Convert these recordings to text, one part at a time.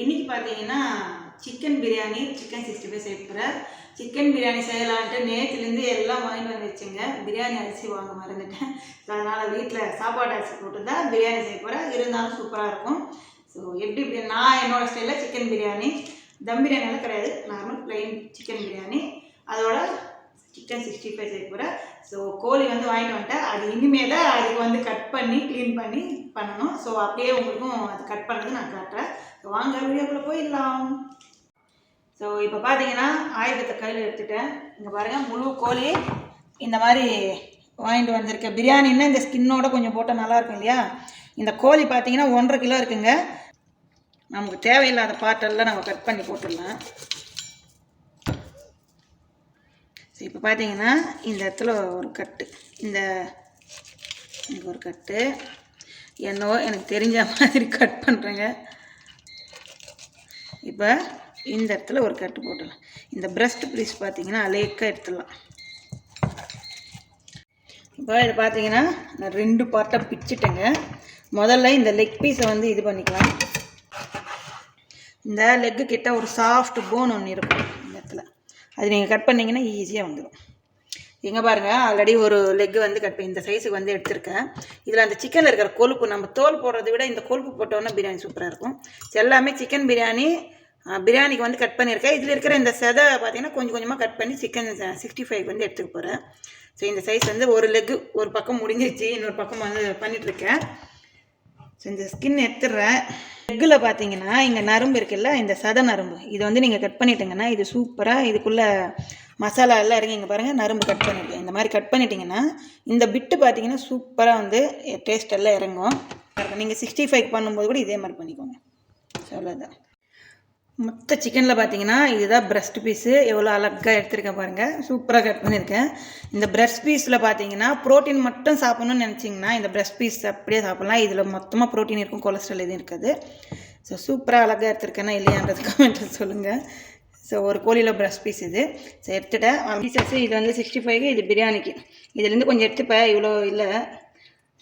இன்றைக்கி பார்த்தீங்கன்னா chicken biryani chicken sixty five செய்ய போகிறேன் சிக்கன் பிரியாணி செய்யலான்ட்டு நேற்றுலேருந்து எல்லாம் வாங்கிட்டு வந்து வச்சுங்க பிரியாணி அரிசி வாங்க மறந்துட்டேன். ஸோ அதனால் வீட்டில் சாப்பாடு அரிசி போட்டு பிரியாணி செய்ய போகிறேன் இருந்தாலும் சூப்பராக இருக்கும். ஸோ எப்படி நான் என்னோட ஸ்டைலில் சிக்கன் பிரியாணி தம் பிரியாணிலாம் கிடையாது. நார்மல் ப்ளைன் சிக்கன் பிரியாணி அதோட சிக்கன் சிக்ஸ்டி ஃபைவ் செய்ய போகிறேன் ஸோ கோழி வந்து வாங்கிட்டு வந்துட்டேன். அது இனிமேல் தான் அதுக்கு வந்து கட் பண்ணி க்ளீன் பண்ணி பண்ணணும். ஸோ அப்படியே உங்களுக்கும் அது கட் பண்ணது நான் காட்டுறேன். வாங்க வீடியோக்குள்ளே போயிடலாம். ஸோ இப்போ பார்த்தீங்கன்னா ஆயுதத்தை கையில் எடுத்துட்டேன். இங்கே பாருங்கள் முழு கோழி இந்த மாதிரி வாங்கிட்டு வந்திருக்கேன். பிரியாணின்னா இந்த ஸ்கின்னோட கொஞ்சம் போட்டால் நல்லாயிருக்கும் இல்லையா? இந்த கோழி பார்த்தீங்கன்னா ஒன்றரை கிலோ இருக்குங்க. நமக்கு தேவையில்லாத பாட்டெல்லாம் நம்ம கட் பண்ணி போட்டுடலாம். ஸோ இப்போ பார்த்தீங்கன்னா இந்த இடத்துல ஒரு கட்டு. இந்த இங்கே ஒரு கட்டு. என்னவோ எனக்கு தெரிஞ்ச மாதிரி கட் பண்ணுறேங்க இப்போ இந்த இடத்துல ஒரு கட்டு போட்டுடலாம். இந்த பிரஸ்ட் பீஸ் பார்த்தீங்கன்னா அலேக்காக எடுத்துடலாம். இப்போ இது பார்த்தீங்கன்னா நான் ரெண்டு பார்ட்டாக பிச்சுட்டேங்க. முதல்ல இந்த லெக் பீஸை வந்து இது பண்ணிக்கலாம். இந்த லெக்கு கிட்ட ஒரு சாஃப்ட் போன் ஒன்று இருக்கும் இந்த இடத்துல. அது நீங்கள் கட் பண்ணிங்கன்னா ஈஸியாக வந்துடும் எங்கே பாருங்கள் ஆல்ரெடி ஒரு லெக்கு வந்து கட் இந்த சைஸுக்கு வந்து எடுத்திருக்கேன். இதில் அந்த சிக்கனில் இருக்கிற கொழுப்பு நம்ம தோல் போடுறதை விட இந்த கொழுப்பு போட்டோன்னா பிரியாணி சூப்பராக இருக்கும். எல்லாமே சிக்கன் பிரியாணி பிரியாணிக்கு வந்து கட் பண்ணியிருக்கேன். இதில் இருக்கிற இந்த செதை பார்த்தீங்கன்னா கொஞ்சம் கொஞ்சமாக கட் பண்ணி சிக்கன் சிக்ஸ்டி ஃபைவ் வந்து எடுத்துக்க போகிறேன் ஸோ இந்த சைஸ் வந்து ஒரு லெக்கு ஒரு பக்கம் முடிஞ்சிருச்சு இன்னொரு பக்கம் வந்து பண்ணிகிட்ருக்கேன் ஸோ இந்த ஸ்கின் எடுத்துடுறேன் லெக்கில் பார்த்தீங்கன்னா இங்கே நரம்பு இருக்குல்ல இந்த சத நரம்பு. இதை வந்து நீங்கள் கட் பண்ணிட்டீங்கன்னா இது சூப்பராக இதுக்குள்ளே மசாலா எல்லாம் இறங்கி இங்கே பாருங்கள் நரம்பு கட் பண்ணிட்டேன் இந்த மாதிரி கட் பண்ணிட்டீங்கன்னா இந்த பிட்டு பார்த்தீங்கன்னா சூப்பராக வந்து டேஸ்ட் எல்லாம் இறங்கும். நீங்கள் சிக்ஸ்டி ஃபைவ் பண்ணும்போது கூட இதே மாதிரி பண்ணிக்கோங்க. ஸோ அவ்வளோதான் மொத்த சிக்கனில் பார்த்தீங்கன்னா இதுதான் பிரஸ்ட் பீஸு எவ்வளோ அழகாக எடுத்திருக்கேன் பாருங்கள் சூப்பராக கட் பண்ணியிருக்கேன். இந்த பிரஸ்ட் பீஸில் பார்த்தீங்கன்னா ப்ரோட்டீன் மட்டும் சாப்பிட்ணுன்னு நினச்சிங்கன்னா இந்த பிரஸ்ட் பீஸ் அப்படியே சாப்பிட்லாம். இதில் மொத்தமாக ப்ரோட்டீன் இருக்கும் கொலஸ்ட்ரால் எதுவும் இருக்காது. ஸோ சூப்பராக அழகாக எடுத்திருக்கேன்னா இல்லையான்றது கமெண்ட்டில் சொல்லுங்கள் ஸோ ஒரு கோழியில் பிரஸ்ட் பீஸ் இது. ஸோ எடுத்துட்டேன். பீசஸ் இது வந்து சிக்ஸ்டி ஃபைவ்க்கு இது பிரியாணிக்கு. இதுலேருந்து கொஞ்சம் எடுத்துப்பேன். இவ்வளோ இல்லை.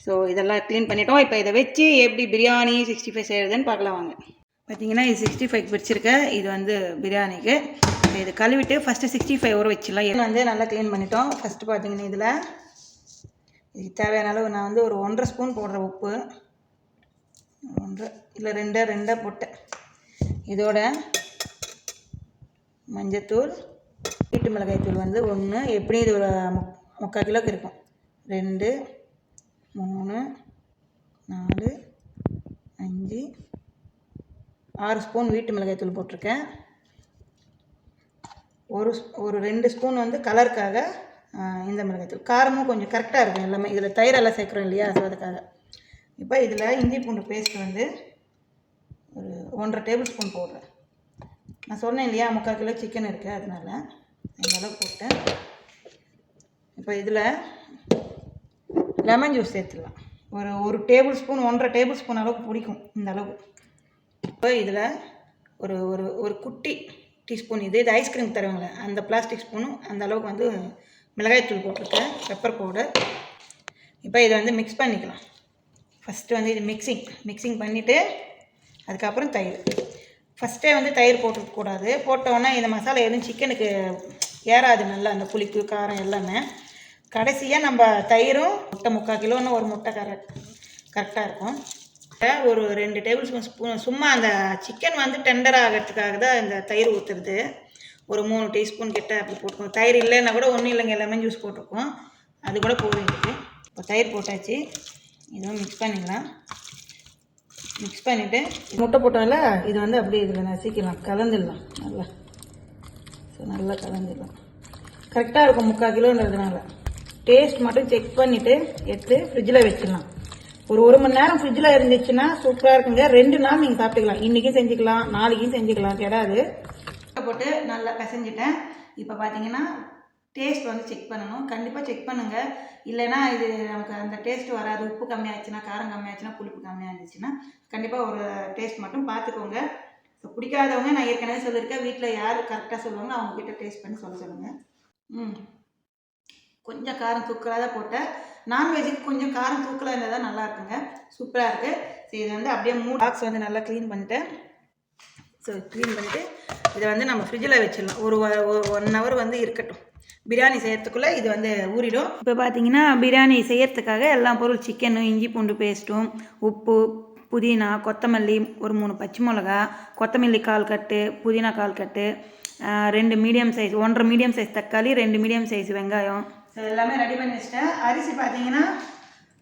ஸோ இதெல்லாம் க்ளீன் பண்ணிட்டோம். இப்போ இதை வச்சு எப்படி பிரியாணி சிக்ஸ்டி ஃபைவ் செய்கிறதுன்னு பார்க்கலாம் வாங்க. பார்த்தீங்கன்னா இது சிக்ஸ்டி ஃபைவ் பிடிச்சிருக்கேன் இது வந்து பிரியாணிக்கு. இது கழுவிட்டு ஃபஸ்ட்டு சிக்ஸ்டி ஃபைவ் ஊற வச்சிடலாம். இது வந்து நல்லா க்ளீன் பண்ணிட்டோம். ஃபஸ்ட்டு பார்த்தீங்கன்னா இதில் இதுக்கு தேவையான அளவு நான் வந்து ஒரு ஒன்றரை ஸ்பூன் போடுறேன் உப்பு. ஒன்றரை இல்லை ரெண்டை ரெண்டாக போட்டேன். இதோட மஞ்சத்தூள் வீட்டு மிளகாய் தூள் வந்து ஒன்று எப்படி இது ஒரு முக்கால் கிலோக்கு இருக்கும். ரெண்டு மூணு நாலு அஞ்சு ஆறு ஸ்பூன் வீட்டு மிளகாய் தூள் போட்டிருக்கேன். ஒரு ஒரு ரெண்டு ஸ்பூன் வந்து கலருக்காக இந்த மிளகாய் தூள். காரமும் கொஞ்சம் கரெக்டாக இருக்கும் எல்லாமே. இதில் தயிரெல்லாம் சேர்க்குறோம் இல்லையா ஸோ அதுக்காக. இப்போ இதில் இஞ்சி பூண்டு பேஸ்ட் வந்து ஒரு ஒன்றரை டேபிள் ஸ்பூன் போடுறேன். நான் சொன்னேன் இல்லையா முக்கால் கிலோ சிக்கன் இருக்குது அதனால இந்த அளவு போட்டேன். இப்போ இதில் லெமன் ஜூஸ் சேர்த்துடலாம். ஒரு ஒரு டேபிள் ஸ்பூன் ஒன்றரை டேபிள் ஸ்பூன் அளவுக்கு பிடிக்கும் இந்த அளவு. இப்போ இதில் ஒரு ஒரு ஒரு குட்டி டீஸ்பூன் இது இது ஐஸ்கிரீம் தருவாங்களே அந்த பிளாஸ்டிக் ஸ்பூனும் அந்த அளவுக்கு வந்து மிளகாய்த்தூள் போட்டிருக்கேன் பெப்பர் பவுடர் இப்போ இதை வந்து மிக்ஸ் பண்ணிக்கலாம். ஃபஸ்ட்டு வந்து இது மிக்சிங் மிக்சிங் பண்ணிவிட்டு அதுக்கப்புறம் தயிர். ஃபஸ்ட்டே வந்து தயிர் போட்டுக்கூடாது போட்டோன்னே இந்த மசாலா எதுவும் சிக்கனுக்கு ஏறாது நல்லா அந்த புளிப்பு காரம் எல்லாமே. கடைசியாக நம்ம தயிரும் முட்டை முக்கால் கிலோன்னு ஒரு முட்டை கரெக்ட் கரெக்டாக இருக்கும். ஒரு ரெண்டு டேபிள் ஸ்பூன் ஸ்பூன் சும்மா அந்த சிக்கன் வந்து டெண்டர் ஆகிறதுக்காக தான் இந்த தயிர் ஊற்றுறது ஒரு மூணு டீஸ்பூன் கிட்ட அப்படி போட்டுக்கோங்க தயிர் இல்லைன்னா கூட ஒன்றும் இல்லைங்க லெமன் ஜூஸ் போட்டிருக்கோம். அது கூட போதும் இப்போ தயிர் போட்டாச்சு. இதுவும் மிக்ஸ் பண்ணிக்கலாம். மிக்ஸ் பண்ணிவிட்டு முட்டை போட்டோம்ல இது வந்து அப்படியே இதில் நசிக்கலாம் கலந்துடலாம். நல்லா. ஸோ நல்லா கலந்துடலாம். கரெக்டாக இருக்கும் முக்கால் கிலோன்றதுனால. டேஸ்ட் மட்டும் செக் பண்ணிவிட்டு எடுத்து ஃப்ரிட்ஜில் வச்சிடலாம். ஒரு ஒரு மணி நேரம் ஃப்ரிட்ஜில் இருந்துச்சுன்னா சூப்பராக இருக்குங்க. ரெண்டு நாள் நீங்கள் சாப்பிட்டுக்கலாம். இன்றைக்கும் செஞ்சுக்கலாம் நாளைக்கும் செஞ்சுக்கலாம் கிடையாது போட்டு நல்லா பிசைஞ்சிட்டேன். இப்போ பார்த்தீங்கன்னா டேஸ்ட் வந்து செக் பண்ணணும். கண்டிப்பாக செக் பண்ணுங்கள் இல்லைன்னா இது நமக்கு அந்த டேஸ்ட் வராது. உப்பு கம்மியாச்சுன்னா காரம் கம்மியாச்சுன்னா புளிப்பு கம்மியாக இருந்துச்சுன்னா கண்டிப்பாக ஒரு டேஸ்ட் மட்டும் பார்த்துக்கோங்க ஸோ பிடிக்காதவங்க நான் ஏற்கனவே சொல்லியிருக்கேன். வீட்டில் யார் கரெக்டாக சொல்லுவாங்க அவங்கக்கிட்ட டேஸ்ட் பண்ணி சொல்ல சொல்லுங்கள் ம். கொஞ்சம் காரம் தூக்கலாக தான் போட்டேன். நான்வெஜ்ஜுக்கு கொஞ்சம் காரம் தூக்கலாக இருந்தால் தான் நல்லா இருக்குங்க. சூப்பராக இருக்குது ஸோ இது வந்து அப்படியே மூணு பாக்ஸ் வந்து நல்லா க்ளீன் பண்ணிட்டேன் ஸோ க்ளீன் பண்ணிவிட்டு இதை வந்து நம்ம ஃப்ரிட்ஜில் வச்சிடலாம். ஒரு ஒன் ஹவர் வந்து இருக்கட்டும். பிரியாணி செய்யறதுக்குள்ளே இது வந்து ஊறிடும். இப்போ பார்த்தீங்கன்னா பிரியாணி செய்யறதுக்காக எல்லா பொருள் சிக்கனு இஞ்சி பூண்டு பேஸ்ட்டும் உப்பு புதினா கொத்தமல்லி ஒரு மூணு பச்சை மிளகா கொத்தமல்லி கால் கட்டு புதினா கால் கட்டு ரெண்டு மீடியம் சைஸ் ஒன்றரை மீடியம் சைஸ் தக்காளி ரெண்டு மீடியம் சைஸ் வெங்காயம். ஸோ எல்லாமே ரெடி பண்ணி வச்சிட்டேன். அரிசி பார்த்தீங்கன்னா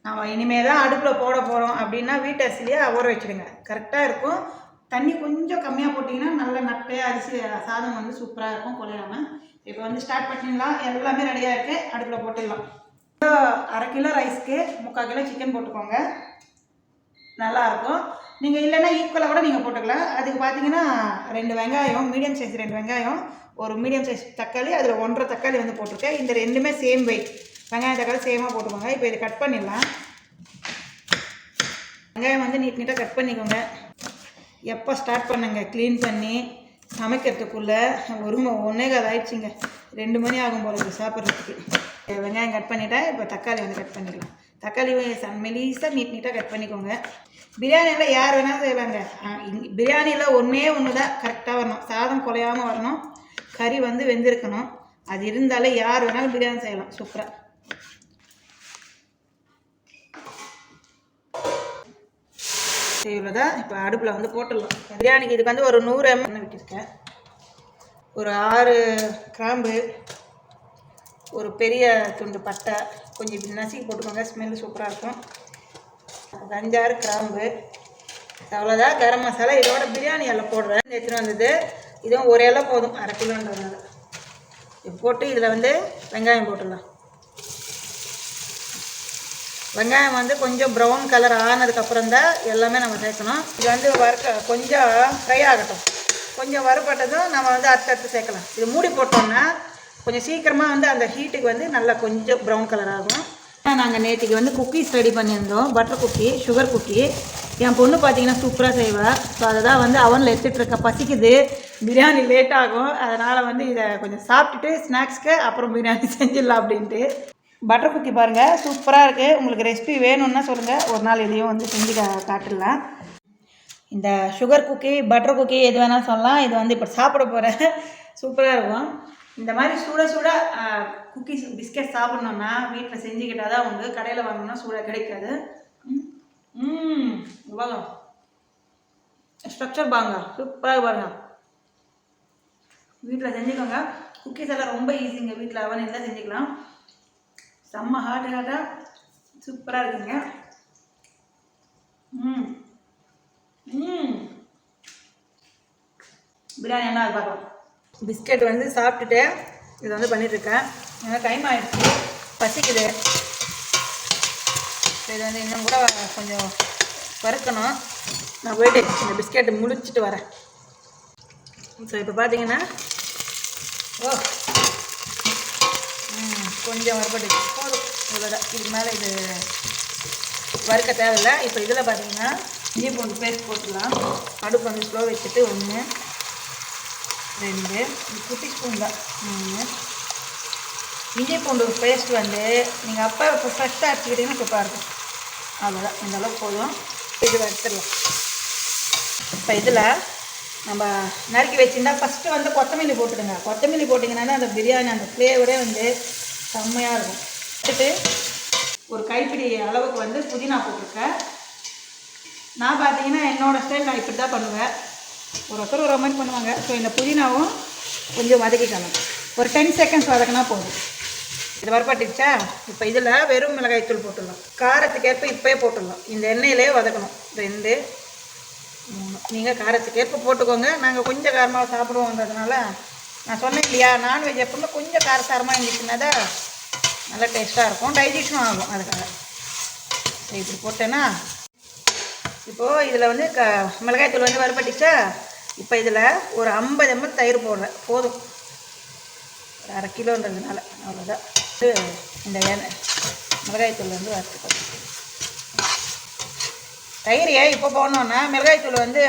நம்ம இனிமேல் தான் அடுப்பில் போட போகிறோம் அப்படின்னா வீட்டு அரிசிலேயே ஊற வச்சுடுங்க. கரெக்டாக இருக்கும். தண்ணி கொஞ்சம் கம்மியாக போட்டிங்கன்னா நல்ல நட்டையாக அரிசி சாதம் வந்து சூப்பராக இருக்கும் குலையாம இப்போ வந்து ஸ்டார்ட் பண்ணிடலாம். எல்லாமே ரெடியாக இருக்குது அடுப்பில் போட்டுடலாம். இப்போ அரை கிலோ ரைஸ்க்கு முக்கால் கிலோ சிக்கன் போட்டுக்கோங்க. நல்லாயிருக்கும் நீங்கள் இல்லைன்னா ஈக்குவலாக கூட நீங்கள் போட்டுக்கலாம். அதுக்கு பார்த்தீங்கன்னா ரெண்டு வெங்காயம் மீடியம் சைஸ் ரெண்டு வெங்காயம் ஒரு மீடியம் சைஸ் தக்காளி அதில் ஒன்றரை தக்காளி வந்து போட்டிருக்கேன். இந்த ரெண்டுமே சேம் வெயிட் வெங்காயம் தக்காளி சேமாக போட்டுக்கோங்க. இப்போ இதை கட் பண்ணிடலாம். வெங்காயம் வந்து நீட் நீட்டாக கட் பண்ணிக்கோங்க. எப்போ ஸ்டார்ட் பண்ணுங்க? க்ளீன் பண்ணி சமைக்கிறதுக்குள்ளே ஒரு ம- ஒன்னே கால் ஆயிடுச்சுங்க. ரெண்டு மணி ஆகும் போல இருக்கு சாப்பிட்றதுக்கு. வெங்காயம் கட் பண்ணிட்டேன் இப்போ தக்காளி வந்து கட் பண்ணிடலாம் தக்காளி சன் மெலிசாக நீட் நீட்டாக கட் பண்ணிக்கோங்க. பிரியாணியில் யார் வேணாலும் செய்யலாங்க. பிரியாணியில் ஒன்றே ஒன்று தான் கரெக்டாக வரணும். சாதம் குலையாமல் வரணும். கறி வந்து வெந்திருக்கணும். அது இருந்தாலே யார் வேணாலும் பிரியாணி செய்யலாம். சூப்பராக இவ்வளோதான் இப்போ அடுப்பில் வந்து போட்டுடலாம். பிரியாணிக்கு இதுக்கு வந்து ஒரு நூறு எம்எல் விட்டுருக்கேன். ஒரு ஆறு கிராம்பு ஒரு பெரிய துண்டு பட்டை கொஞ்சம் இப்படி நசுக்கி போட்டுக்கோங்க. ஸ்மெல்லு சூப்பராக இருக்கும். ஒரு அஞ்சாறு கிராம்பு. அவ்வளோதான் கரம் மசாலா இதோட பிரியாணி எல்லாம் போடுறேன். எடுத்துகிட்டு வந்தது இதுவும் ஒரு இலை போதும் அரை கிலோன்றதுனால. இது போட்டு இதில் வந்து வெங்காயம் போட்டுடலாம். வெங்காயம் வந்து கொஞ்சம் ப்ரௌன் கலர் ஆனதுக்கப்புறம் தான் எல்லாமே நம்ம சேர்க்கணும். இது வந்து வறுக்க கொஞ்சம் ஃப்ரை ஆகட்டும். கொஞ்சம் வறுபட்டதும் நம்ம வந்து அறுத்து அறுத்து சேர்க்கலாம். இது மூடி போட்டோம்னா கொஞ்சம் சீக்கிரமாக வந்து அந்த ஹீட்டுக்கு வந்து நல்லா கொஞ்சம் ப்ரௌன் கலர் ஆகும். நாங்கள் நேற்றுக்கு வந்து குக்கீஸ் ரெடி பண்ணியிருந்தோம். பட்டர் குக்கி சுகர் குக்கி என் பொண்ணு பார்த்தீங்கன்னா சூப்பராக செய்வேன் ஸோ அதை தான் வந்து அவனில் எடுத்துகிட்டு இருக்க. பசிக்குது. பிரியாணி லேட் ஆகும் அதனால் வந்து இதை கொஞ்சம் சாப்பிட்டுட்டு ஸ்நாக்ஸ்க்கு அப்புறம் பிரியாணி செஞ்சிடலாம் அப்படின்ட்டு. பட்டர் குக்கி பாருங்கள் சூப்பராக இருக்குது உங்களுக்கு ரெசிபி வேணும்னா சொல்லுங்கள் ஒரு நாள் இதையும் வந்து செஞ்சு கா காட்டிடலாம். இந்த சுகர் குக்கி பட்டர் குக்கி எது வேணாலும் சொல்லலாம். இது வந்து இப்போ சாப்பிட போகிறேன் சூப்பராக இருக்கும். இந்த மாதிரி சுட சுட குக்கீஸ் பிஸ்கெட் சாப்பிட்ணுன்னா வீட்டில் செஞ்சுக்கிட்டால் தான் உங்களுக்கு கடையில் வாங்கினா சூடாக கிடைக்காது. ம். ம் வாங்க ஸ்ட்ரக்சர் பாருங்க. சூப்பராக பாருங்க. வீட்டில் செஞ்சுக்கோங்க. குக்கீஸ் எல்லாம் ரொம்ப ஈஸிங்க வீட்டில் அவன் எல்லாம் செஞ்சுக்கலாம். செம்ம ஹாட் ஹாட்டாக சூப்பராக இருக்குங்க. ம் ம் பிரியாணி என்ன அது பார்க்கலாம். பிஸ்கெட் வந்து சாப்பிட்டுட்டு இதை வந்து பண்ணிட்டுருக்கேன். ஏன்னா டைம் ஆகிடுச்சு பசிக்குது. இது வந்து இன்னும் கூட கொஞ்சம் வறுக்கணும். நான் போயிட்டு இந்த பிஸ்கெட்டை முடிச்சுட்டு வரேன். ஸோ இப்போ பார்த்தீங்கன்னா ஓ ம், கொஞ்சம் வறுபட்டுச்சு போதும். இவ்வளோதான் இதுக்கு மேலே இது வறுக்க தேவையில்ல. இப்போ இதில் பார்த்தீங்கன்னா இஞ்சி பூண்டு பேஸ்ட் போட்டுடலாம். அடுப்பு வந்து ஸ்லோ வச்சுட்டு ஒன்று ரெண்டு குட்டி ஸ்பூன் தான். மூணு. இஞ்சி பூண்டு பேஸ்ட் வந்து நீங்கள் அப்போ இப்போ ஃப்ரெஷ்ஷாக அரைச்சிக்கிட்டீங்கன்னா சூப்பராக இருக்கும். அவ்வளோதான் இந்தளவுக்கு போதும். இது வறுத்துடலாம். இப்போ இதில் நம்ம நறுக்கி வச்சுருந்தா ஃபஸ்ட்டு வந்து கொத்தமல்லி போட்டுடுங்க. கொத்தமல்லி போட்டிங்கன்னா அந்த பிரியாணி அந்த ஃப்ளேவரே வந்து செம்மையாக இருக்கும். போட்டுட்டு ஒரு கைப்பிடி அளவுக்கு வந்து புதினா போட்டிருக்கேன். நான் பார்த்தீங்கன்னா என்னோடய ஸ்டைல் நான் இப்படி தான் பண்ணுவேன். ஒரு ஒருத்தர் ஒரு மாதிரி பண்ணுவாங்க. ஸோ இந்த புதினாவும் கொஞ்சம் வதக்கிக்கணும். ஒரு டென் செகண்ட்ஸ் வதக்கினா போதும். இது வரப்பட்டுச்சா? இப்போ இதில் வெறும் மிளகாய்த்தூள் போட்டுடலாம். காரத்துக்கு ஏற்ப இப்போயே போட்டுடலாம். இந்த எண்ணெயிலே வதக்கணும். ரெண்டு நீங்கள் காரத்துக்கு ஏற்ப போட்டுக்கோங்க. நாங்கள் கொஞ்சம் காரமாக சாப்பிடுவோங்கிறதுனால நான் சொன்னேன் இல்லையா நான்வெஜ் எப்பவுமே கொஞ்சம் காரசாரமாக இருந்துச்சுன்னா தான் நல்லா டேஸ்ட்டாக இருக்கும். டைஜஷனும் ஆகும் அதுக்காக. சரி இப்படி போட்டேன்னா இப்போது இதில் வந்து க மிளகாய்த்தூள் வந்து வறுபட்டுச்சா? இப்போ இதில் ஒரு ஐம்பது எம்எல் தயிர் போடுறேன். போதும். ஒரு அரை கிலோன்றதுனால அவ்வளோதான் இந்த எண்ணெய். மிளகாய்த்தூள் வந்து வறுத்துக்கணும் தயிர் ஏன் இப்போ போடணுன்னா மிளகாய்த்தூள் வந்து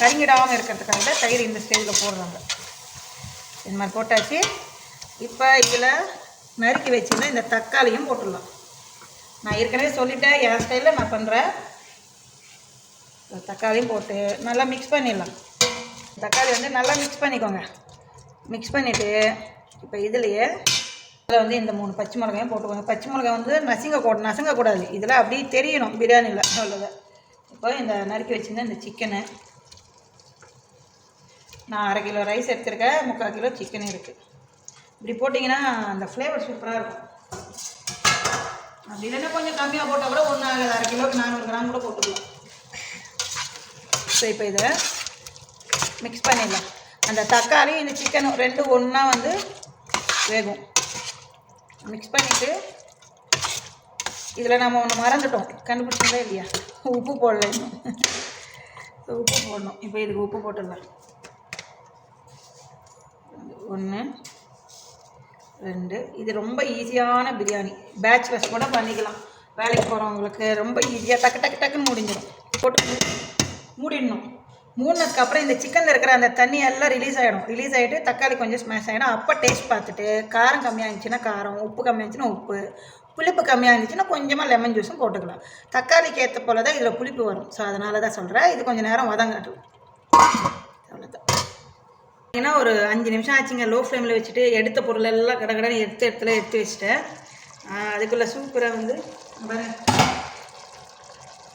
கருங்கிடாமல் இருக்கிறதுக்காக தான் தயிர் இந்த ஸ்டேஜில் போடுறாங்க. இந்த மாதிரி போட்டாச்சு. இப்போ இதில் நறுக்கி வச்சுருந்தா இந்த தக்காளியும் போட்டுடலாம். நான் ஏற்கனவே சொல்லிட்டேன் என் ஸ்டைலில் நான் பண்ணுறேன் தக்காளியும் போட்டு நல்லா மிக்ஸ் பண்ணிடலாம். தக்காளி வந்து நல்லா மிக்ஸ் பண்ணிக்கோங்க. மிக்ஸ் பண்ணிவிட்டு இப்போ இதுலேயே இதில் வந்து இந்த மூணு பச்சை மிளகாயும் போட்டுக்கோங்க. பச்சை மிளகாய் வந்து நசுங்க கூட நசுங்கக்கூடாது இதில் அப்படியே தெரியணும் பிரியாணியில் அவ்வளோதான் இப்போ இந்த நறுக்கி வச்சுருந்த இந்த சிக்கனு நான் அரை கிலோ ரைஸ் எடுத்திருக்கேன் முக்கால் கிலோ சிக்கன் இருக்குது இப்படி போட்டிங்கன்னா அந்த ஃப்ளேவர் சூப்பராக இருக்கும். அப்படி இல்லைன்னா கொஞ்சம் கம்மியாக போட்டால் கூட ஒன்று ஆகாது. அரை கிலோக்கு நானூறு கிராம் கூட போட்டுக்கலாம். ஸோ இப்போ இதை மிக்ஸ் பண்ணிடலாம். அந்த தக்காளி இந்த சிக்கனும் ரெண்டும் ஒன்றா வந்து வேகும். மிக்ஸ் பண்ணிவிட்டு இதில் நம்ம ஒன்று மறந்துட்டோம். கண்டுபிடிச்சிங்களா இல்லையா? உப்பு போடல. உப்பு போடணும். இப்போ இதுக்கு உப்பு போட்டுடலாம். ஒன்று ரெண்டு. இது ரொம்ப ஈஸியான பிரியாணி. பேச்சுலர்ஸ் கூட பண்ணிக்கலாம். வேலைக்கு போகிறவங்களுக்கு ரொம்ப ஈஸியாக டக்கு டக்கு டக்குன்னு முடிஞ்சிடும். போட்டு மூடிடணும். மூடினதுக்கு அப்புறம் இந்த சிக்கனில் இருக்கிற அந்த தண்ணி எல்லாம் ரிலீஸ் ஆகிடும் ரிலீஸ் ஆகிட்டு தக்காளி கொஞ்சம் ஸ்மாஷ் ஆகிடும் அப்போ டேஸ்ட் பார்த்துட்டு காரம் கம்மியாக இருந்துச்சுன்னா காரம் உப்பு கம்மியாக இருந்துச்சுன்னா உப்பு. புளிப்பு கம்மியாக இருந்துச்சுன்னா கொஞ்சமாக லெமன் ஜூஸும் போட்டுக்கலாம். தக்காளிக்கு ஏற்ற போல தான் இதில் புளிப்பு வரும். ஸோ அதனால தான் சொல்கிறேன் இது கொஞ்சம் நேரம் வதங்கட்டும். அவ்வளோதான் ஏன்னா ஒரு அஞ்சு நிமிஷம் ஆச்சுங்க. லோ ஃப்ளேமில் வச்சுட்டு எடுத்த பொருள் எல்லாம் கடை கடைன்னு எடுத்த இடத்துல எடுத்து வச்சுட்டேன். அதுக்குள்ளே சூப்பராக வந்து பாருங்க.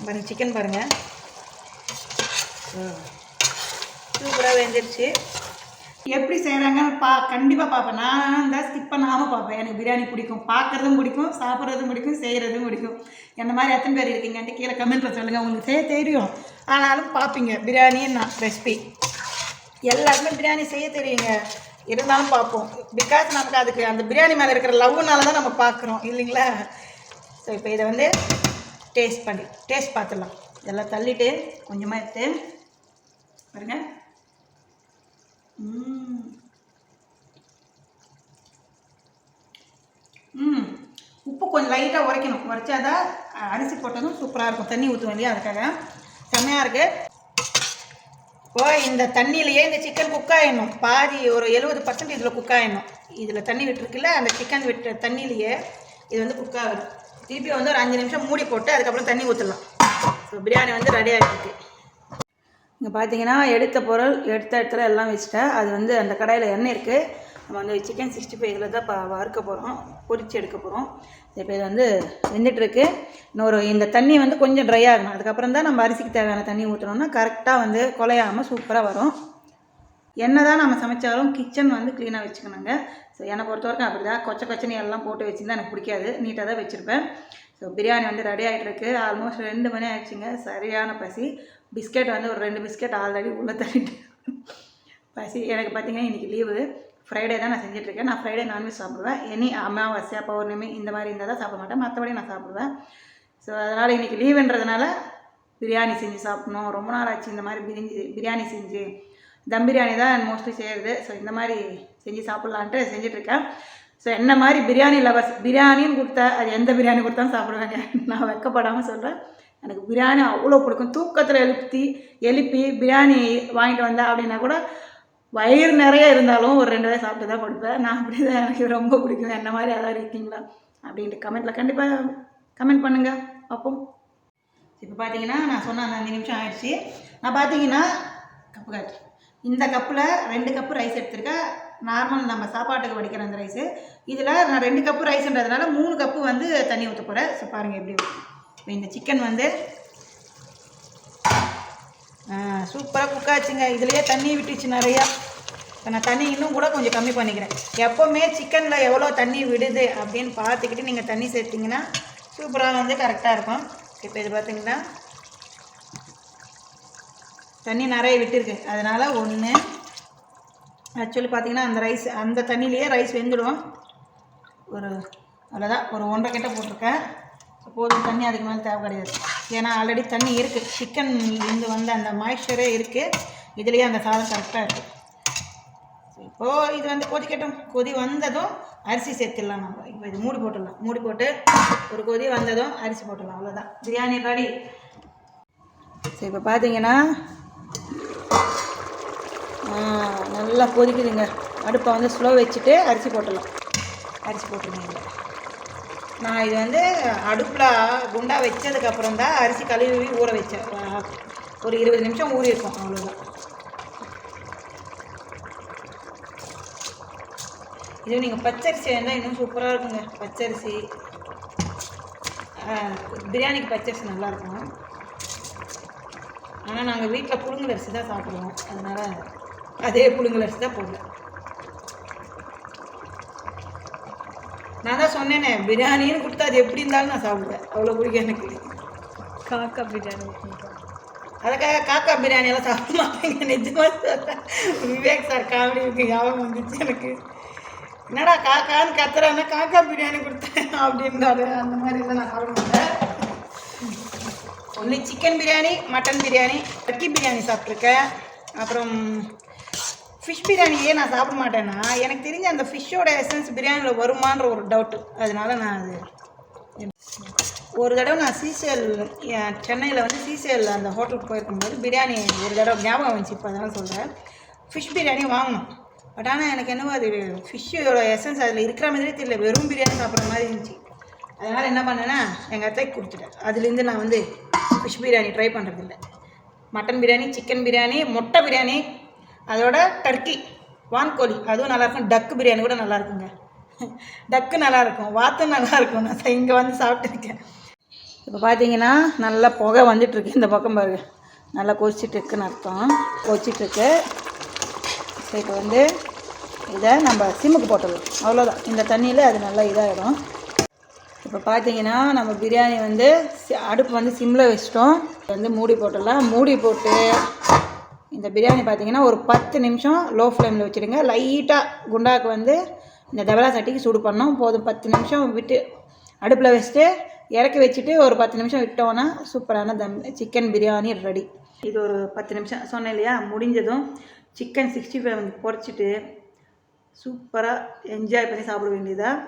பாருங்க சிக்கன் பாருங்கள் சூப்பராக வெந்துடுச்சு எப்படி செய்கிறாங்கன்னு பா கண்டிப்பாக பார்ப்பேன். நான் இருந்தால் ஸ்கிப் பண்ணாமல் பார்ப்பேன். எனக்கு பிரியாணி பிடிக்கும். பார்க்குறதும் பிடிக்கும் சாப்பிட்றதும் பிடிக்கும் செய்கிறதும் பிடிக்கும். என்ன மாதிரி எத்தனை பேர் இருக்கீங்கன்ட்டு கீழே கமெண்ட்டில் சொல்லுங்கள் உங்களுக்கு செய்ய தெரியும். ஆனாலும் பார்ப்பீங்க. பிரியாணி நான் ரெசிபி எல்லாருமே பிரியாணி செய்ய தெரியுங்க. இருந்தாலும் பார்ப்போம். பிகாஸ் நமக்கு அதுக்கு அந்த பிரியாணி மேலே இருக்கிற லவ்னால தான் நம்ம பார்க்குறோம். இல்லைங்களா? ஸோ இப்போ இதை வந்து டேஸ்ட் பண்ணி டேஸ்ட் பார்த்துடலாம். இதெல்லாம் தள்ளிட்டு கொஞ்சமாக எடுத்து பாருங்கள் ம். உப்பு கொஞ்சம் லைட்டாக உரைக்கணும். உரைச்சா தான் அரிசி போட்டதும் சூப்பராக இருக்கும். தண்ணி ஊற்றுவோம் இல்லையா அதுக்காக. செம்மையாக இருக்குது இப்போ இந்த தண்ணியிலையே இந்த சிக்கன் குக் ஆகிடணும் பாதி ஒரு எழுபது பர்சன்ட் இதில் குக் ஆகிடணும் இதில் தண்ணி விட்டுருக்குல்ல அந்த சிக்கன் விட்டு தண்ணியிலேயே இது வந்து குக் ஆகுது திருப்பி வந்து ஒரு அஞ்சு நிமிஷம் மூடி போட்டு அதுக்கப்புறம் தண்ணி ஊற்றலாம் ஸோ பிரியாணி வந்து ரெடி ஆகிருக்கு இங்கே பார்த்தீங்கன்னா எடுத்த பொருள் எடுத்த இடத்துல எல்லாம் வச்சுட்டேன். அது வந்து அந்த கடையில் எண்ணெய் இருக்குது நம்ம வந்து சிக்கன் சிக்ஸ்டி ஃபைவ் இதில் தான் இப்போ வறுக்க போகிறோம் பொரித்து எடுக்க போகிறோம் இப்போ இது வந்து வெந்துட்டுருக்கு இன்னொரு இந்த தண்ணி வந்து கொஞ்சம் ட்ரை ஆகணும். அதுக்கப்புறம் தான் நம்ம அரிசிக்கு தேவையான தண்ணி ஊற்றுனோம்னா கரெக்டாக வந்து குலையாமல் சூப்பராக வரும். என்ன தான் நம்ம சமைச்சாலும் கிச்சன் வந்து க்ளீனாக வச்சுக்கணுங்க. ஸோ என்னை பொறுத்த வரைக்கும் அப்படி தான் கொச்சை கொச்சனி எல்லாம் போட்டு வச்சுருந்தா எனக்கு பிடிக்காது. நீட்டாக தான் வச்சுருப்பேன். ஸோ பிரியாணி வந்து ரெடி ஆகிட்டு இருக்கு. ஆல்மோஸ்ட் ரெண்டு மணி ஆயிடுச்சுங்க. சரியான பசி. பிஸ்கெட் வந்து ஒரு ரெண்டு பிஸ்கெட் ஆல்ரெடி உள்ளே தள்ளிட்டு. பசி எனக்கு பார்த்தீங்கன்னா இன்றைக்கி லீவு ஃப்ரைடே தான் நான் செஞ்சிட்ருக்கேன். நான் ஃப்ரைடே நான்வெஜ் சாப்பிடுவேன். எனி அமாவாசை பௌர்ணமி இந்த மாதிரி இருந்தால் தான் சாப்பிட மாட்டேன். மற்றபடி நான் சாப்பிடுவேன். ஸோ அதனால் இன்றைக்கி லீவுன்றதுனால பிரியாணி செஞ்சு சாப்பிட்ணும். ரொம்ப நாள் ஆச்சு இந்த மாதிரி பிரிஞ்சு பிரியாணி செஞ்சு. தம் பிரியாணி தான் மோஸ்ட்லி செய்கிறது ஸோ இந்த மாதிரி செஞ்சு சாப்பிட்லான்ட்டு செஞ்சிட்ருக்கேன். ஸோ என்ன மாதிரி பிரியாணி லவர்ஸ் பிரியாணின்னு கொடுத்தா அது எந்த பிரியாணி கொடுத்தாலும் சாப்பிடுவேங்க. நான் வெக்கப்படாமல் சொல்கிறேன் எனக்கு பிரியாணி அவ்வளோ பிடிக்கும். தூக்கத்தில் எழுப்பி எழுப்பி பிரியாணி வாங்கிட்டு வந்தேன் அப்படின்னா கூட வயிறு நிறைய இருந்தாலும் ஒரு ரெண்டு பேர் சாப்பிட்டு தான் படுப்பேன். நான் அப்படி தான் எனக்கு ரொம்ப பிடிக்கும். என்ன மாதிரி அதாவது இருக்கீங்களா? அப்படின்ட்டு கமெண்ட்டில் கண்டிப்பாக கமெண்ட் பண்ணுங்கள் பார்ப்போம். இப்போ பார்த்தீங்கன்னா நான் சொன்ன அந்த அஞ்சு நிமிஷம் ஆயிடுச்சு. நான் பார்த்தீங்கன்னா கப்பு காட்டு. இந்த கப்பில் ரெண்டு கப்பு ரைஸ் எடுத்திருக்கேன் நார்மல் நம்ம சாப்பாட்டுக்கு வடிக்கிற அந்த ரைஸு இதில் நான் ரெண்டு கப்பு ரைஸ்ன்றதுனால மூணு கப்பு வந்து தண்ணி ஊற்ற போகிறேன் ஸோ பாருங்கள் எப்படி இப்போ இந்த சிக்கன் வந்து சூப்பராக குக் ஆச்சுங்க. இதுலேயே தண்ணி விட்டுச்சு நிறையா. இப்போ நான் தண்ணி இன்னும் கூட கொஞ்சம் கம்மி பண்ணிக்கிறேன். எப்போவுமே சிக்கனில் எவ்வளோ தண்ணி விடுது அப்படின்னு பார்த்துக்கிட்டு நீங்கள் தண்ணி சேர்த்திங்கன்னா சூப்பராக வந்து கரெக்டாக இருக்கும். இப்போ இது பார்த்தீங்கன்னா தண்ணி நிறைய விட்டுருக்கு. அதனால் ஒன்று ஆக்சுவலி பார்த்தீங்கன்னா அந்த ரைஸ் அந்த தண்ணியிலேயே ரைஸ் வெந்துடும். ஒரு அவ்வளோதான் ஒரு ஒன்றரை கிட்ட போட்டிருக்கேன். போதும் தண்ணி அதுக்கு மேலே தேவை கிடையாது. ஏன்னா ஆல்ரெடி தண்ணி இருக்குது சிக்கன் இருந்து வந்த அந்த மாய்ஸ்சரே இருக்குது இதுலேயே அந்த சாதம் கரெக்டாக இருக்குது இப்போது இது வந்து கொதிக்கட்டும். கொதி வந்ததும் அரிசி சேர்த்துடலாம் நம்ம. இப்போ இது மூடி போட்டுடலாம். மூடி போட்டு ஒரு கொதி வந்ததும் அரிசி போட்டுடலாம். அவ்வளோதான் பிரியாணி ரெடி சரி இப்போ பார்த்தீங்கன்னா நல்லா கொதிக்குதுங்க. அடுப்பை வந்து ஸ்லோ வச்சுட்டு அரிசி போட்டுடலாம். அரிசி போட்டுருங்க. நான் இது வந்து அடுப்பில் குண்டா வச்சதுக்கப்புறம் தான் அரிசி கழுவி ஊற வச்சேன். ஒரு இருபது நிமிஷம் ஊறியிருக்கோம் அவ்வளோதான் இது நீங்கள் பச்சரிசி வேணால் இன்னும் சூப்பராக இருக்குங்க. பச்சரிசி பிரியாணிக்கு பச்சரிசி நல்லாயிருக்கும் ஆனால் நாங்கள் வீட்டில் புழுங்கல் அரிசி தான் சாப்பிடுவோம். அதனால் அதே புழுங்கல் அரிசி தான் போடல நான் தான் சொன்னேனே பிரியாணின்னு கொடுத்தா அது எப்படி இருந்தாலும் நான் சாப்பிடுவேன். அவ்வளோ பிடிக்கும் எனக்கு. காக்கா பிரியாணி அதுக்காக காக்கா பிரியாணி எல்லாம் சாப்பிட மாட்டேங்க நிஜமாக விவேக் சார் காமெடி இருக்கு ஞாபகம் வந்துச்சு எனக்கு. என்னடா காக்கான்னு கத்துறான்னா காக்கா பிரியாணி கொடுத்தேன் அப்படின்றாரு. அந்த மாதிரி எல்லாம் நான் சாப்பிட மாட்டேன். Only chicken biryani mutton biryani turkey biryani சாப்பிட்ருக்கேன் அப்புறம் ஃபிஷ் பிரியாணியே நான் சாப்பிட மாட்டேன்னா எனக்கு தெரிஞ்ச அந்த ஃபிஷ்ஷோட எசன்ஸ் பிரியாணியில் வருமான்ற ஒரு டவுட்டு அதனால நான் அது ஒரு தடவை நான் சீசேல் சென்னையில் வந்து சீசேல் அந்த ஹோட்டலுக்கு போயிருக்கும்போது பிரியாணி ஒரு தடவை ஞாபகம் வந்துச்சு இப்போ அதெல்லாம் சொல்கிறேன் ஃபிஷ் பிரியாணி வாங்கினோம் பட் ஆனால் எனக்கு என்னவோ அது ஃபிஷ்ஷோட எசன்ஸ் அதில் இருக்கிற மாதிரியே தெரியல. வெறும் பிரியாணி சாப்பிட்ற மாதிரி இருந்துச்சு. அதனால் என்ன பண்ணேன்னா எங்கள் அத்தைக்கு கொடுத்துட்டேன். அதுலேருந்து நான் வந்து ஃபிஷ் பிரியாணி ட்ரை பண்ணுறதில்ல மட்டன் பிரியாணி சிக்கன் பிரியாணி முட்டை பிரியாணி அதோட டர்க்கி வான்கோழி. அதுவும் நல்லாயிருக்கும். டக்கு பிரியாணி கூட நல்லாயிருக்குங்க. டக்கு நல்லாயிருக்கும். வாத்து நல்லாயிருக்கும். நான் இங்கே வந்து சாப்பிட்டுருக்கேன். இப்போ பார்த்தீங்கன்னா நல்லா புகை வந்துட்டுருக்கு இந்த பக்கம் பாருங்க. நல்லா கொதிச்சிட்டு இருக்குன்னு அர்த்தம். கொதிச்சிட்ருக்கு இப்போ வந்து இதை நம்ம சிம்முக்கு போட்டுடலாம். அவ்வளோதான். இந்த தண்ணியில் அது நல்லா இதாகிடும் இப்போ பார்த்தீங்கன்னா நம்ம பிரியாணி வந்து சி- அடுப்பு வந்து சிம்மில் வச்சிட்டோம். வந்து மூடி போட்டுடலாம். மூடி போட்டு இந்த பிரியாணி பார்த்தீங்கன்னா ஒரு பத்து நிமிஷம் லோ ஃப்ளேமில் வச்சுடுங்க. லைட்டாக குண்டாக்கு வந்து இந்த தவளா சட்டிக்கு சூடு பண்ணோம் போதும் பத்து நிமிஷம் விட்டு அடுப்பில் வச்சுட்டு இறக்கி வச்சுட்டு ஒரு பத்து நிமிஷம் விட்டோன்னா சூப்பரான தம் சிக்கன் பிரியாணி ரெடி இது ஒரு பத்து நிமிஷம். சொன்னேன் இல்லையா? முடிஞ்சதும் சிக்கன் சிக்ஸ்டி ஃபைவ் வந்து பொறிச்சிட்டு சூப்பராக என்ஜாய் பண்ணி சாப்பிட வேண்டியதாக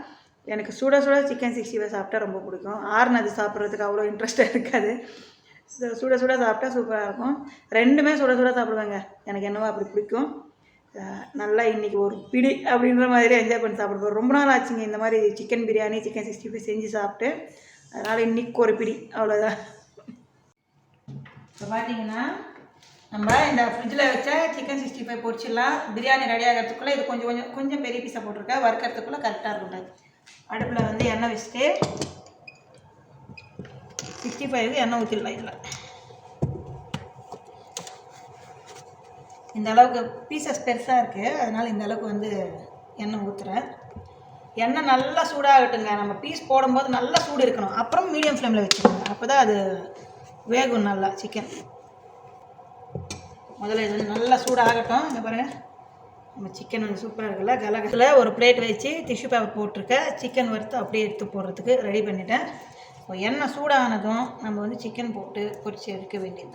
எனக்கு சுட சுட சிக்கன் சிக்ஸ்டி ஃபைவ் சாப்பிட்டா ரொம்ப பிடிக்கும். ஆறுனது சாப்பிட்றதுக்கு அவ்வளோ இன்ட்ரெஸ்டாக இருக்காது. சுட சுட சாப்பிட்டா சூப்பராக இருக்கும். ரெண்டுமே சுட சுட சாப்பிடுவேங்க. எனக்கு என்னவோ அப்படி பிடிக்கும். நல்லா இன்றைக்கி ஒரு பிடி அப்படின்ற மாதிரி என்ஜாய் பண்ணி சாப்பிடுவோம் ரொம்ப நாள் ஆச்சுங்க இந்த மாதிரி chicken biryani chicken sixty five செஞ்சு சாப்பிட்டு அதனால் இன்னைக்கு ஒரு பிடி. அவ்வளோதான் இப்போ பார்த்தீங்கன்னா நம்ம இந்த ஃப்ரிட்ஜில் வச்ச சிக்கன் சிக்ஸ்டி ஃபைவ் பொரிச்சிடலாம். பிரியாணி ரெடி ஆகிறதுக்குள்ளே இது கொஞ்சம் கொஞ்சம் கொஞ்சம் பெரிய பீஸாக போட்டிருக்கேன். வறுக்கிறதுக்குள்ளே கரெக்டாக இருக்கும் அடுப்பில் வந்து எண்ணெய் வச்சுட்டு சிக்ஸ்டி ஃபைவ் எண்ணெய் ஊற்றிடலாம் இதில் இந்த அளவுக்கு பீசஸ் பெருசாக இருக்குது அதனால் இந்த அளவுக்கு வந்து எண்ணெய் ஊற்றுறேன் எண்ணெய் நல்லா சூடாகட்டுங்க. நம்ம பீஸ் போடும்போது நல்லா சூடு இருக்கணும். அப்புறம் மீடியம் ஃப்ளேமில் வச்சுக்கோங்க அப்போ தான் அது வேகும் நல்லா சிக்கன் முதல்ல இது வந்து நல்லா சூடாகட்டும். இங்கே பாருங்கள் நம்ம சிக்கன் வந்து சூப்பராக இருக்குல்ல. கலகத்தில் ஒரு பிளேட் வச்சு டிஷ்யூ பேப்பர் போட்டிருக்கேன். சிக்கன் வறுத்து அப்படியே எடுத்து போடுறதுக்கு ரெடி பண்ணிட்டேன். இப்போ எண்ணெய் சூடானதும் நம்ம வந்து சிக்கன் போட்டு பொரிச்சு எடுக்க வேண்டியது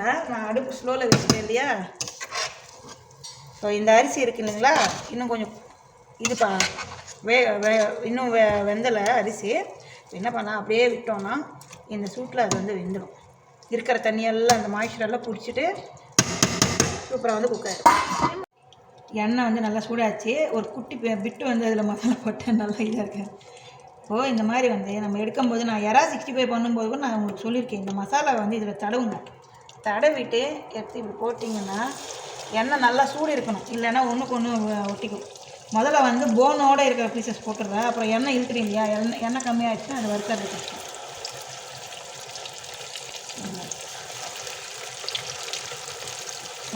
தான் நான் அடுப்பு ஸ்லோவில் வச்சுட்டேன் இல்லையா? ஸோ இந்த அரிசி இருக்கு இல்லைங்களா இன்னும் கொஞ்சம் இது ப வே வே இன்னும் வெ வெந்தலை அரிசி. என்ன பண்ணால் அப்படியே விட்டோம்னா இந்த சூட்டில் அது வந்து வெந்துடும் இருக்கிற தண்ணியெல்லாம் அந்த மாய்ச்சரெல்லாம் பிடிச்சிட்டு சூப்பராக வந்து குக் ஆகிடும் எண்ணெய் வந்து நல்லா சூடாச்சு. ஒரு குட்டி பிட்டு வந்து அதில் மசாலா போட்டு நல்லா இதாக இருக்கேன் ஓ இந்த மாதிரி வந்து நம்ம எடுக்கும்போது நான் யாரா சிக்ஸ்டி ஃபைவ் பண்ணும்போது கூட நான் உங்களுக்கு சொல்லியிருக்கேன். இந்த மசாலா வந்து இதில் தடவுங்க. தடவிட்டு எடுத்து இப்படி போட்டிங்கன்னா எண்ணெய் நல்லா சூடு இருக்கணும். இல்லைன்னா ஒன்றுக்கு ஒன்று ஒட்டிக்கும். முதல்ல வந்து போனோடு இருக்கிற பீசஸ் போட்டுடுறேன் அப்புறம் எண்ணெய் இழுக்கிறீங்க இல்லையா? எண்ணெய் எண்ணெய் கம்மியாகிடுச்சுன்னா அது வறுக்கிறது கஷ்டம்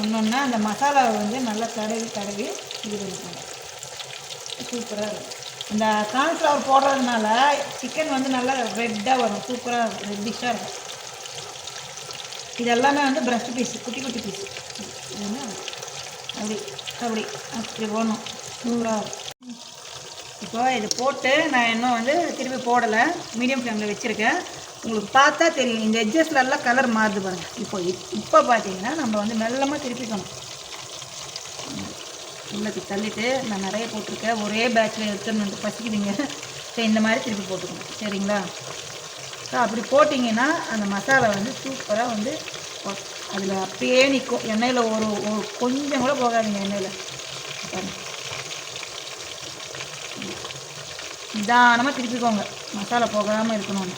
ஒன்றொன்னா அந்த மசாலாவை வந்து நல்லா தடவி தடவி இது பண்ணிக்கணும் சூப்பராக இருக்கும். இந்த கார்ன்ஃப்ளவர் போடுறதுனால சிக்கன் வந்து நல்லா ரெட்டாக வரும் சூப்பராக இருக்கும் ரெட்டிஷாக இருக்கும். இது எல்லாமே வந்து பிரஷ் பீஸு குட்டி குட்டி பீஸ் அப்படி அப்படி அப்படி போடணும். சூப்பராக இருக்கும் இப்போ இது போட்டு நான் இன்னும் வந்து திருப்பி போடலை. மீடியம் ஃப்ளேமில் வச்சுருக்கேன். உங்களுக்கு பார்த்தா தெரியும். இந்த எட்ஜஸ்லலாம் கலர் மாறுது பாருங்கள் இப்போ இப்- இப்போ பார்த்தீங்கன்னா நம்ம வந்து மெல்லமாக திருப்பிக்கணும். உள்ளத்துக்கு தள்ளிட்டு நான் நிறைய போட்டிருக்கேன். ஒரே பேட்சில் எடுத்துன்னு பசிக்குதுங்க. சரி இந்த மாதிரி திருப்பி போட்டுக்கணும். சரிங்களா? ஸோ அப்படி போட்டிங்கன்னா அந்த மசாலா வந்து சூப்பராக வந்து அதில் அப்படியே நிற்கும் எண்ணெயில் ஒரு ஒரு கொஞ்சம் கூட போகாதுங்க எண்ணெயில். நிதானமாக திருப்பிக்கோங்க. மசாலா போகாமல் இருக்கணும்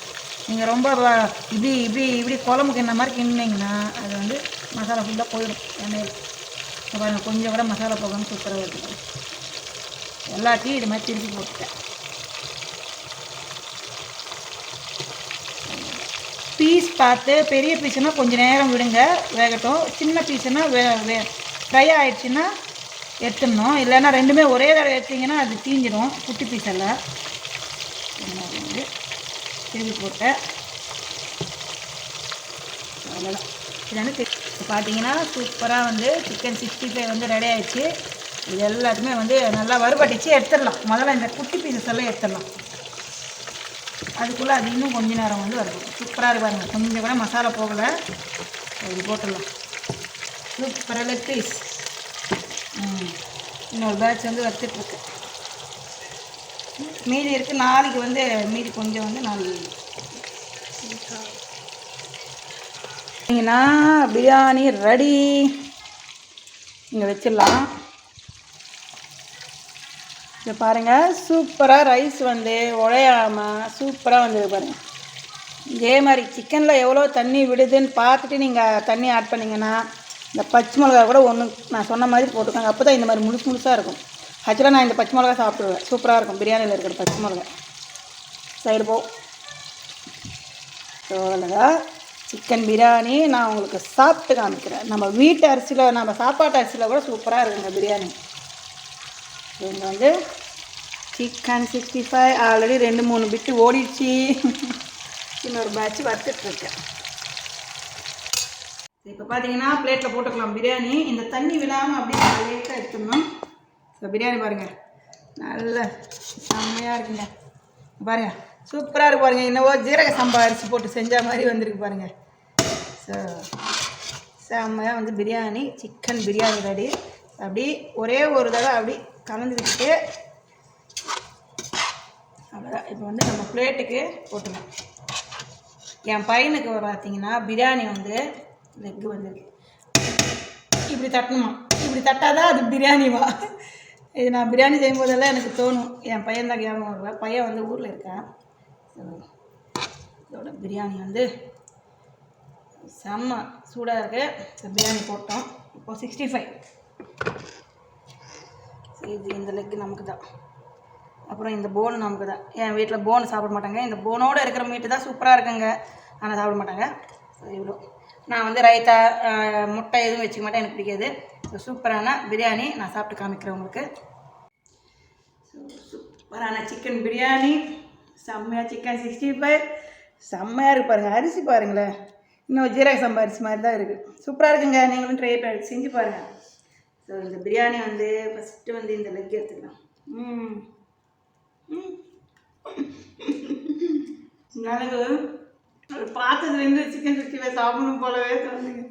நீங்கள் ரொம்ப இப்படி இப்படி இப்படி குழம்புக்கு என்ன மாதிரி கிண்டினீங்கன்னா அது வந்து மசாலா ஃபுல்லாக போயிடும். எண்ணெயில். பாருங்கள் கொஞ்சம் கூட மசாலா போகாமல் சூப்பராக இருக்குது எல்லாத்தையும் இது மாதிரி திருப்பி போட்டுட்டேன். பீஸ் பார்த்து பெரிய பீஸ்னால் கொஞ்சம் நேரம் விடுங்க வேகட்டும். சின்ன பீஸ்னா வே வே ஃப்ரை ஆகிடுச்சின்னா எடுத்துடணும். இல்லைன்னா ரெண்டுமே ஒரே தடவை எடுத்தீங்கன்னா அது தீஞ்சிடும் குட்டி பீஸ் எல்லாம் வந்து திருப்பி போட்டேன். அவ்வளோதான் இது வந்து இப்போ பார்த்தீங்கன்னா சூப்பராக வந்து சிக்கன் சிக்ஸ்டி ஃபைவ் வந்து ரெடி ஆகிடுச்சு இது எல்லாத்துமே வந்து நல்லா வறுபட்டிச்சு எடுத்துடலாம். முதல்ல இந்த குட்டி பீசஸ் எல்லாம் எடுத்துடலாம். அதுக்குள்ளே அது இன்னும் கொஞ்ச நேரம் வந்து வரும் சூப்பராக இருப்பாருங்க கொஞ்சம் கூட மசாலா போகலை. இது போட்டுடலாம். சூப்பராக லெக் பீஸ் இன்னொரு பேட்ச் வந்து வறுத்துட்ருக்கு மீதி இருக்குது நாளைக்கு வந்து மீதி கொஞ்சம் வந்து நாளைக்கு பார்த்தீங்கன்னா பிரியாணி ரெடி இங்கே வச்சிடலாம். இதை பாருங்கள் சூப்பராக ரைஸ் வந்து உழையாமல் சூப்பராக வந்தது பாருங்கள் இதே மாதிரி சிக்கனில் எவ்வளோ தண்ணி விடுதுன்னு பார்த்துட்டு நீங்கள் தண்ணி ஆட் பண்ணிங்கன்னா இந்த பச்சை மிளகா கூட ஒன்று நான் சொன்ன மாதிரி போட்டுக்கோங்க. அப்போ தான் இந்த மாதிரி முழுசு முழுசாக இருக்கும். ஆக்சுவலாக நான் இந்த பச்சை மிளகா சாப்பிடுவேன் சூப்பராக இருக்கும் பிரியாணியில் இருக்கிற பச்சை மிளகா சைடு போ. ஸோ அவ்வளோதான் சிக்கன் பிரியாணி நான் உங்களுக்கு சாப்பிட்டு காமிக்கிறேன். நம்ம வீட்டு அரிசியில் நம்ம சாப்பாட்டு அரிசியில் கூட சூப்பராக இருக்குங்க பிரியாணி இவங்க வந்து சிக்கன் சிக்ஸ்டி ஃபைவ் ஆல்ரெடி ரெண்டு மூணு பிட்டு ஓடிடுச்சு. இன்னொரு பேட்ச் வறுத்துட்ருக்கேன் இப்போ பார்த்தீங்கன்னா பிளேட்டில் போட்டுக்கலாம் பிரியாணி இந்த தண்ணி விழாமல் அப்படியே லேட்டாக எடுத்துடணும். இப்போ பிரியாணி பாருங்கள் நல்ல செம்மையாக இருக்குங்க. பாருங்கள் சூப்பராக இருக்கு பாருங்கள் என்னவோ ஜீரக சம்பா அரிசி போட்டு செஞ்ச மாதிரி வந்திருக்கு பாருங்கள் ஸோ செம்மையாக வந்து பிரியாணி சிக்கன் பிரியாணி ரெடி அப்படி ஒரே ஒரு தடவை அப்படி கலந்து வச்சுட்டு அவ்வளோதான் இப்போ வந்து நம்ம பிளேட்டுக்கு போட்டுருவோம் என் பையனுக்கு பார்த்தீங்கன்னா பிரியாணி வந்து லெக்கு வந்திருக்கு. இப்படி தட்டணுமா? இப்படி தட்டாதான் அது பிரியாணிவா இது நான் பிரியாணி செய்யும்போதெல்லாம் எனக்கு தோணும். என் பையன் தான் ஞாபகம் வருவேன் பையன் வந்து ஊரில் இருக்கான். இதோட பிரியாணி வந்து செம்ம சூடாக இருக்குது பிரியாணி போட்டோம். இப்போ சிக்ஸ்டி ஃபைவ் இது இந்த லெக்கு நமக்கு தான் அப்புறம் இந்த போன் நமக்கு தான் என் வீட்டில் போன் சாப்பிட மாட்டாங்க. இந்த போனோடு இருக்கிற மீட்டு தான் சூப்பராக இருக்குங்க. ஆனால் சாப்பிட மாட்டாங்க. இவ்வளோ நான் வந்து ரைத்தா முட்டை எதுவும் வச்சுக்க மாட்டேன். எனக்கு பிடிக்காது. ஸோ சூப்பரான பிரியாணி நான் சாப்பிட்டு காமிக்கிறேன் உங்களுக்கு. சூப்பரான சிக்கன் பிரியாணி. செம்மையாக சிக்கன் சிக்ஸ்டி ஃபைவ் செம்மையாக இருக்கு பாருங்கள் அரிசி பாருங்களேன். இன்னும் ஜீரக சம்பாரிச்சு மாதிரி தான் இருக்குது சூப்பராக இருக்குங்க. நீங்களும் ட்ரை பண்ணி செஞ்சு பாருங்கள் ஸோ இந்த பிரியாணி வந்து ஃபஸ்ட்டு வந்து இந்த லெக் எடுத்துக்கலாம். ம். ஒரு எனக்கு பார்த்ததுலேருந்து சிக்கன் சிக்ஸ்டி ஃபைவ் சாப்பிடணும் போலவே தோணுங்க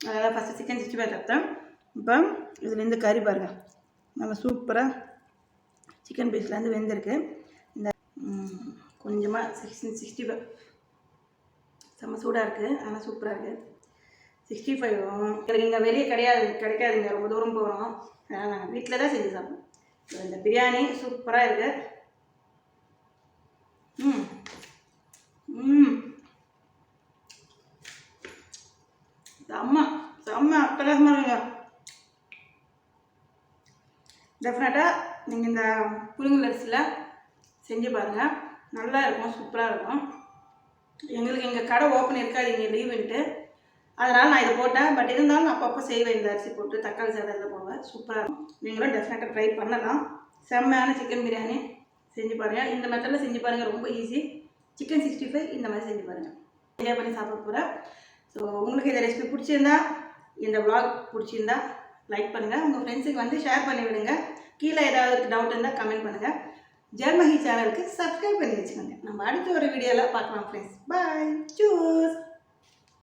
அதனால் ஃபஸ்ட்டு சிக்கன் சிக்ஸ்டி ஃபைவ் சாப்பிட்டேன். இப்போ இதுலேருந்து கறி பாருங்கள் நல்லா சூப்பராக சிக்கன் பீஸ்லேருந்து வெந்திருக்கு. இந்த கொஞ்சமாக சிக்ஸ்டின் சிக்ஸ்டி ஃபைவ் செம்ம சூடாக இருக்குது ஆனால் சூப்பராக இருக்குது சிக்ஸ்டி ஃபைவ் எனக்கு இங்கே வெளியே கிடையாது கிடைக்காதுங்க ரொம்ப தூரம் போகிறோம் அதனால் நாங்கள் வீட்டில் தான் செஞ்சு சாப்பிடுவோம் இந்த பிரியாணி சூப்பராக இருக்குது ம். ம். செம்ம செம்ம அட்டகாசமாக இருக்குங்க. டெஃபினட்டாக நீங்கள் இந்த புழுங்கல் அரிசியில் செஞ்சு பாருங்கள் நல்லா இருக்கும் சூப்பராக இருக்கும். எங்களுக்கு எங்கள் கடை ஓப்பன் இருக்காது இங்கே லீவுன்ட்டு அதனால் நான் இதை போட்டேன். பட் இருந்தாலும் நான் அப்பப்போ செய்வேன் இந்த அரிசி போட்டு தக்காளி சாதம் இதில் போடுவேன். சூப்பராக இருக்கும். நீங்களும் டெஃபினட்டாக ட்ரை பண்ணலாம். செம்மையான சிக்கன் பிரியாணி செஞ்சு பாருங்கள் இந்த மெத்தடில் செஞ்சு பாருங்கள் ரொம்ப ஈஸி சிக்கன் சிக்ஸ்டி ஃபைவ் இந்த மாதிரி செஞ்சு பாருங்கள் என்ஜாய் பண்ணி சாப்பிட போகிறேன் ஸோ உங்களுக்கு இந்த ரெசிபி பிடிச்சிருந்தா இந்த ப்ளாக் பிடிச்சிருந்தா லைக் பண்ணுங்கள் உங்கள் ஃப்ரெண்ட்ஸுக்கு வந்து ஷேர் பண்ணி விடுங்க கீழே ஏதாவது டவுட் இருந்தால் கமெண்ட் பண்ணுங்கள் ஜெர்மஹி சேனலுக்கு சப்ஸ்கிரைப் பண்ணி வச்சுக்கோங்க. நம்ம அடுத்த ஒரு வீடியோவில் பார்க்கலாம் ஃப்ரெண்ட்ஸ் பாய் சூஸ்